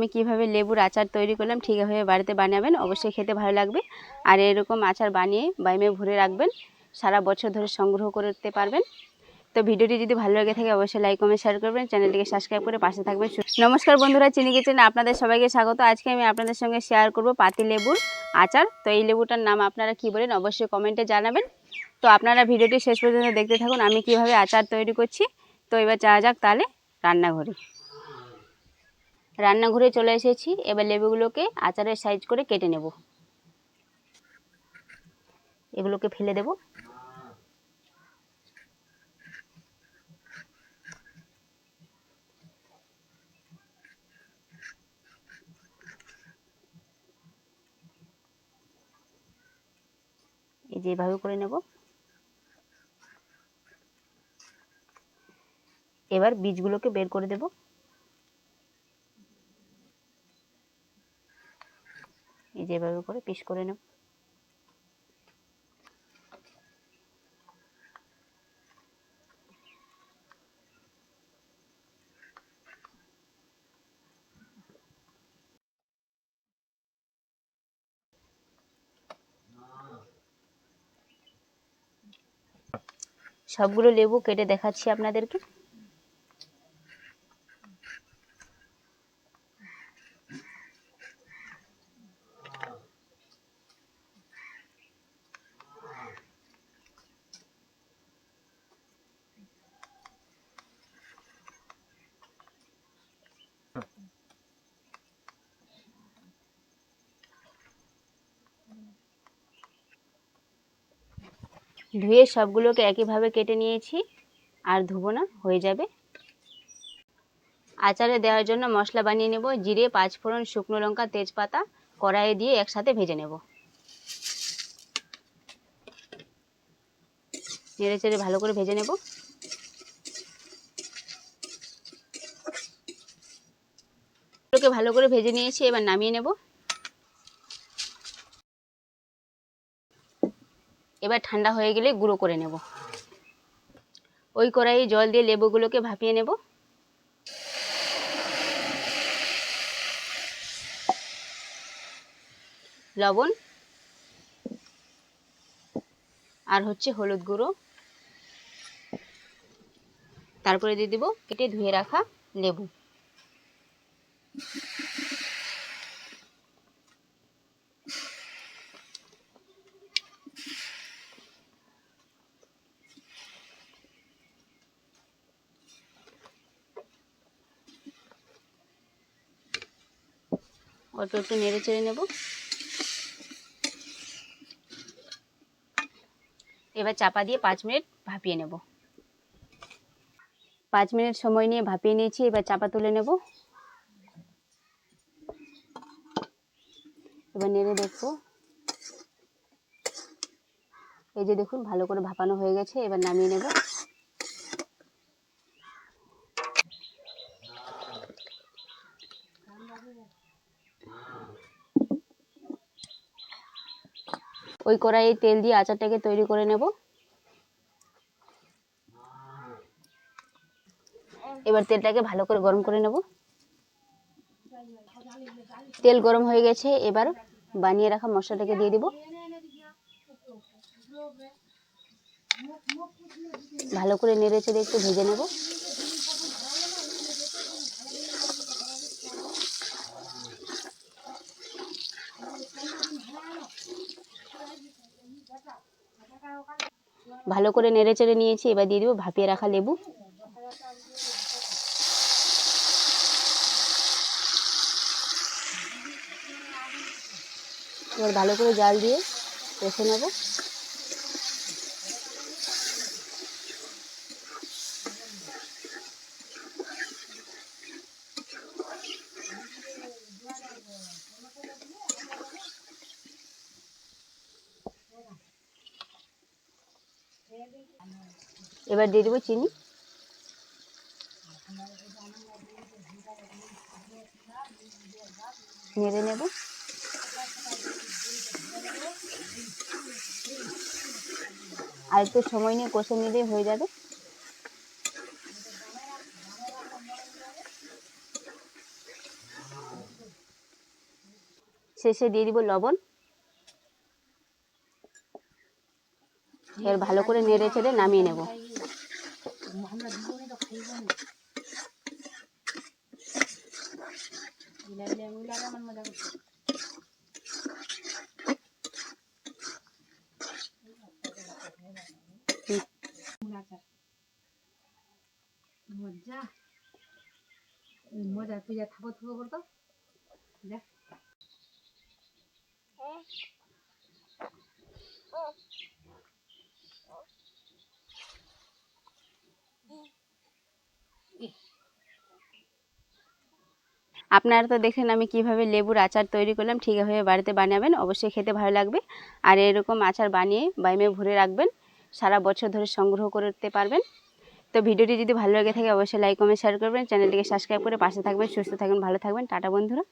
আমি কীভাবে লেবুর আচার তৈরি করলাম ঠিকভাবে বাড়িতে বানাবেন, অবশ্যই খেতে ভালো লাগবে। আর এরকম আচার বানিয়ে বাইমে ভরে রাখবেন, সারা বছর ধরে সংগ্রহ করতে পারবেন। তো ভিডিওটি যদি ভালো লেগে থাকে, অবশ্যই লাইক কমেন্ট শেয়ার করবেন। চ্যানেলটিকে সাবস্ক্রাইব করে পাশে থাকবেন। নমস্কার বন্ধুরা চিনি কিচেন আপনাদের সবাইকে স্বাগত। আজকে আমি আপনাদের সঙ্গে শেয়ার করব পাতি লেবুর আচার। তো এই লেবুটার নাম আপনারা কি বলেন, অবশ্যই কমেন্টে জানাবেন। তো আপনারা ভিডিওটি শেষ পর্যন্ত দেখতে থাকুন, আমি কীভাবে আচার তৈরি করছি। তো এবার যাওয়া যাক তাহলে রান্নাঘরে। রান্নাঘরে চলে এসেছি। এবার লেবুগুলোকে আচারের সাইজ করে কেটে নেব। এগুলোকে ফেলে দেব। এই যে এভাবে করে নেব। এবার বীজগুলোকে বের করে দেব। এই যে এভাবে করে পিস করে নেব। সবগুলো লেবু কেটে দেখাচ্ছি আপনাদেরকে। ধুয়ে সবগুলোকে একইভাবে কেটে নিয়েছি, আর ধুবো না, হয়ে যাবে। আচারে দেওয়ার জন্য মশলা বানিয়ে নেব, জিরে, পাঁচফোড়ন, শুকনো লঙ্কা, তেজপাতা, কড়াইয়ে দিয়ে একসাথে ভেজে নেব। নেড়ে চেড়ে ভালো করে ভেজে নেব। ভালো করে ভেজে নিয়েছি, এবার নামিয়ে নেব। এবার ঠান্ডা হয়ে গেলে গুঁড়ো করে নেব। ওই কড়াইয়ে জল দিয়ে লেবুগুলোকে ভাপিয়ে নেব। লবণ আর হচ্ছে হলুদ গুঁড়ো। তারপরে দিয়ে দেবো কেটে ধুয়ে রাখা লেবু। অল্প একটু নেড়ে চেড়ে নেব। এবার চাপা দিয়ে পাঁচ মিনিট ভাপিয়ে নেব। পাঁচ মিনিট সময় নিয়ে ভাপিয়ে নিয়েছি, এবার চাপা তুলে নেব। এবার নেড়ে দেখব। এই যে দেখুন, ভালো করে ভাপানো হয়ে গেছে, এবার নামিয়ে নেব। ওই কড়াইয়ে তেল দিয়ে আচারটাকে তৈরি করে নেব। এবার তেলটাকে ভালো করে গরম করে নেব। তেল গরম হয়ে গেছে, এবার বানিয়ে রাখা মশলাটাকে দিয়ে দিব। ভালো করে নেড়ে চেড়ে একটু ভেজে নেব। ভালো করে নেড়ে চেড়ে নিয়েছি, এবার দিয়ে দেবো ভাপিয়ে রাখা লেবু। এবার ভালো করে জাল দিয়ে রেখে নেব। এবার দিয়ে দেবো চিনি। নেড়ে নেব। আর একটু সময় নিয়ে কষে নিলেই হয়ে যাবে। শেষে দিয়ে দিব লবণ। এর ভালো করে নেড়ে চেড়ে নামিয়ে নেব। মজা এই মজা তুই যা থাকো থাকো করতো দেখ আপনারা তো দেখেন আমি কীভাবে লেবুর আচার তৈরি করলাম ঠিকভাবে বাড়িতে বানাবেন, অবশ্যই খেতে ভালো লাগবে। আর এরকম আচার বানিয়ে বাইমে ভরে রাখবেন, সারা বছর ধরে সংগ্রহ করতে পারবেন। তো ভিডিওটি যদি ভালো লেগে থাকে, অবশ্যই লাইক কমেন্ট শেয়ার করবেন। চ্যানেলটিকে সাবস্ক্রাইব করে পাশে থাকবেন, সুস্থ থাকবেন, ভালো থাকবেন। টাটা বন্ধুরা।